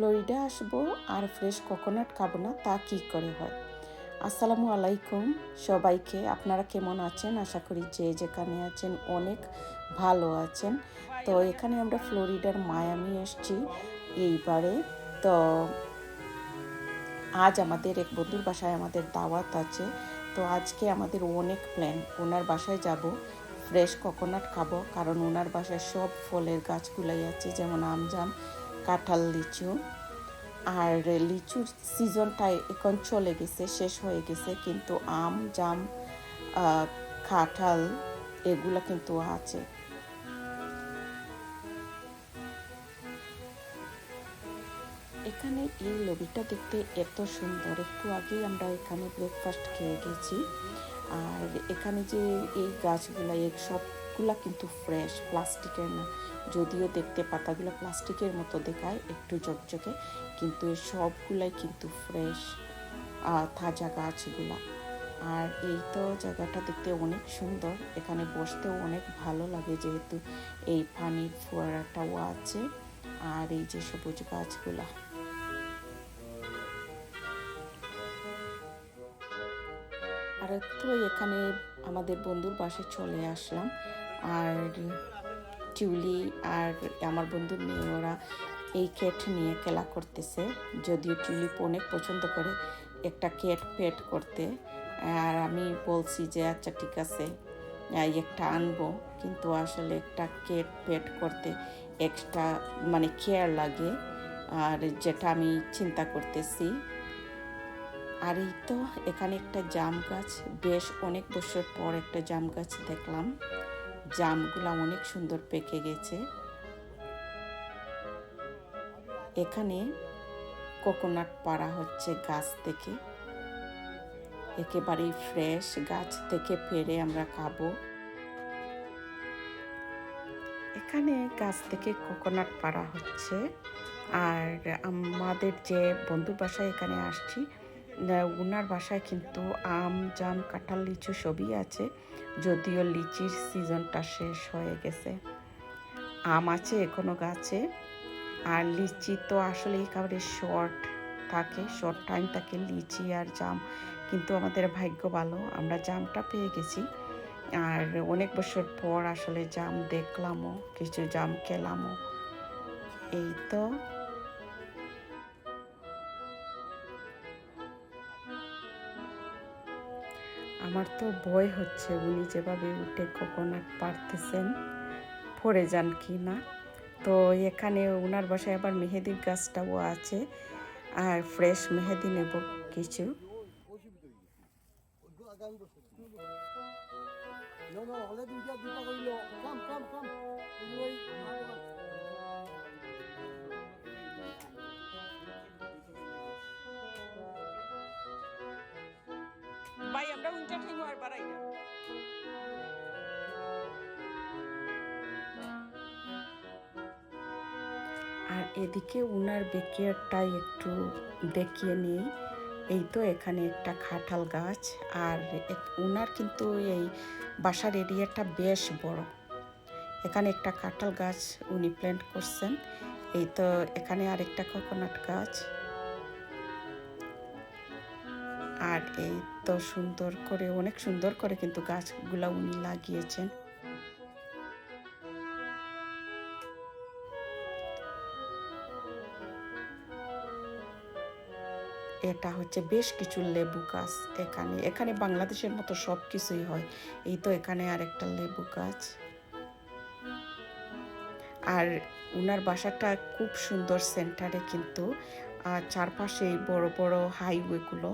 Florida আসব আর fresh coconut খাব না, তা কি করে হয়? আসসালামু আলাইকুম সবাইকে, আপনারা কেমন আছেন? আশা করি যে যেখানে আছেন অনেক ভালো আছেন। তো এখানে আমরা ফ্লোরিডার মায়ামি এসছি এইবারে। তো আজ আমাদের এক বন্ধুর বাসায় আমাদের দাওয়াত আছে। তো আজকে আমাদের অনেক প্ল্যান, ওনার বাসায় যাব, ফ্রেশ কোকোনাট খাব, কারণ ওনার বাসায় সব ফলের গাছগুলাই আছে, যেমন আম, জাম কাঁঠাল লিচু আর লিচুর সিজনটা এখন চলে গেছে, শেষ হয়ে গেছে। কিন্তু আম, জাম কাঁঠাল এগুলো কিন্তু আছে। এখানে এই লবিটা দেখতে এত সুন্দর। একটু আগেই আমরা এখানে ব্রেকফাস্ট খেয়ে গেছি। আর এখানে যে এই গাছগুলা এই সবগুলা কিন্তু ফ্রেশ প্লাস্টিকের না। যদিও দেখতে পাতাগুলো প্লাস্টিকের মতো দেখায় একটু ঝকঝকে, কিন্তু এই সবগুলাই কিন্তু ফ্রেশ তাজা গাছগুলা। আর এই তো জায়গাটা দেখতে অনেক সুন্দর, এখানে বসতেও অনেক ভালো লাগে যেহেতু এই পানির ফোয়ারাটাও আছে, আর এই যে সবুজ গাছগুলা। আর তো এখানে আমাদের বন্ধুর বাসে চলে আসলাম। আর টিউলি আর আমার বন্ধু মেয়ে, ওরা এই কেট নিয়ে খেলা করতেছে। যদিও টিউলিপ অনেক পছন্দ করে, একটা কেট পেট করতে। আর আমি বলছি যে আচ্ছা ঠিক আছে একটা আনব। কিন্তু আসলে একটা কেট পেট করতে এক্সট্রা মানে কেয়ার লাগে। আর যেটা আমি চিন্তা করতেছি, আর এই তো এখানে একটা জাম গাছ। বেশ অনেক বছর পর একটা জাম গাছ দেখলাম। জামগুলা অনেক সুন্দর পেকে গেছে। এখানে কোকোনাট পাড়া হচ্ছে গাছ থেকে। একেবারেই ফ্রেশ গাছ থেকে পেরে আমরা খাব। এখানে গাছ থেকে কোকোনাট পাড়া হচ্ছে। আর আমাদের যে বন্ধুর বাসায় এখানে আসছি ওনার বাসায় কিন্তু আম, জাম, কাঁঠাল, লিচু সবই আছে। যদিও লিচির সিজনটা শেষ হয়ে গেছে। আম আছে, এখনও গাছে। আর লিচি তো আসলে একেবারে শর্ট থাকে শর্ট টাইম থাকে লিচি আর জাম। কিন্তু আমাদের ভাগ্য ভালো, আমরা জামটা পেয়ে গেছি। আর অনেক বছর পর আসলে জাম দেখলামও, কিছু জাম খেলামও। এই তো। আমার তো ভয় হচ্ছে উনি যেভাবে উঠে কোকোনাট পারতেছেন পড়ে যান কি না? তো এখানে ওনার বাসায় আবার মেহেদির গাছটাও আছে আর ফ্রেশ মেহেদি নেব কিছু। না no, আমরা আর বাড়াই না। আর এদিকে উনার বেকিয়ারটাই একটু দেখিয়ে নিই। এই তো এখানে একটা খাটাল গাছ, আর উনার কিন্তু এই বাসার এরিয়াটা বেশ বড়। এখানে একটা কাঁঠাল গাছ উনি প্ল্যান্ট করছেন। এই তো এখানে আরেকটা কোকোনাট গাছ। আর এই তো সুন্দর করে, অনেক সুন্দর করে কিন্তু গাছগুলা উনি লাগিয়েছেন। এটা হচ্ছে বেশ কিছু লেবু গাছ এখানে। এখানে বাংলাদেশের মতো সব কিছুই হয়। এই তো এখানে আর একটা লেবু গাছ। আর উনার বাসাটা খুব সুন্দর সেন্টারে কিন্তু আর চারপাশে বড় বড় হাইওয়েগুলো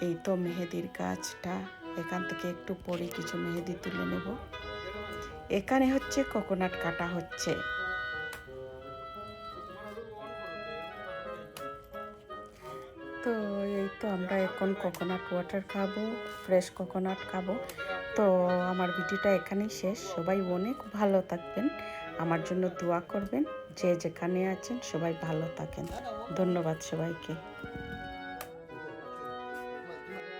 এই তো মেহেদির গাছটা এখান থেকে একটু পরে কিছু মেহেদি তুলে নেব। এখানে হচ্ছে কোকোনাট কাটা হচ্ছে। তো এই তো আমরা এখন কোকোনাট ওয়াটার খাব ফ্রেশ কোকোনাট খাব। তো আমার ভিডিওটা এখানেই শেষ। সবাই অনেক ভালো থাকবেন। আমার জন্য দোয়া করবেন। যে যেখানে আছেন সবাই ভালো থাকেন। ধন্যবাদ সবাইকে।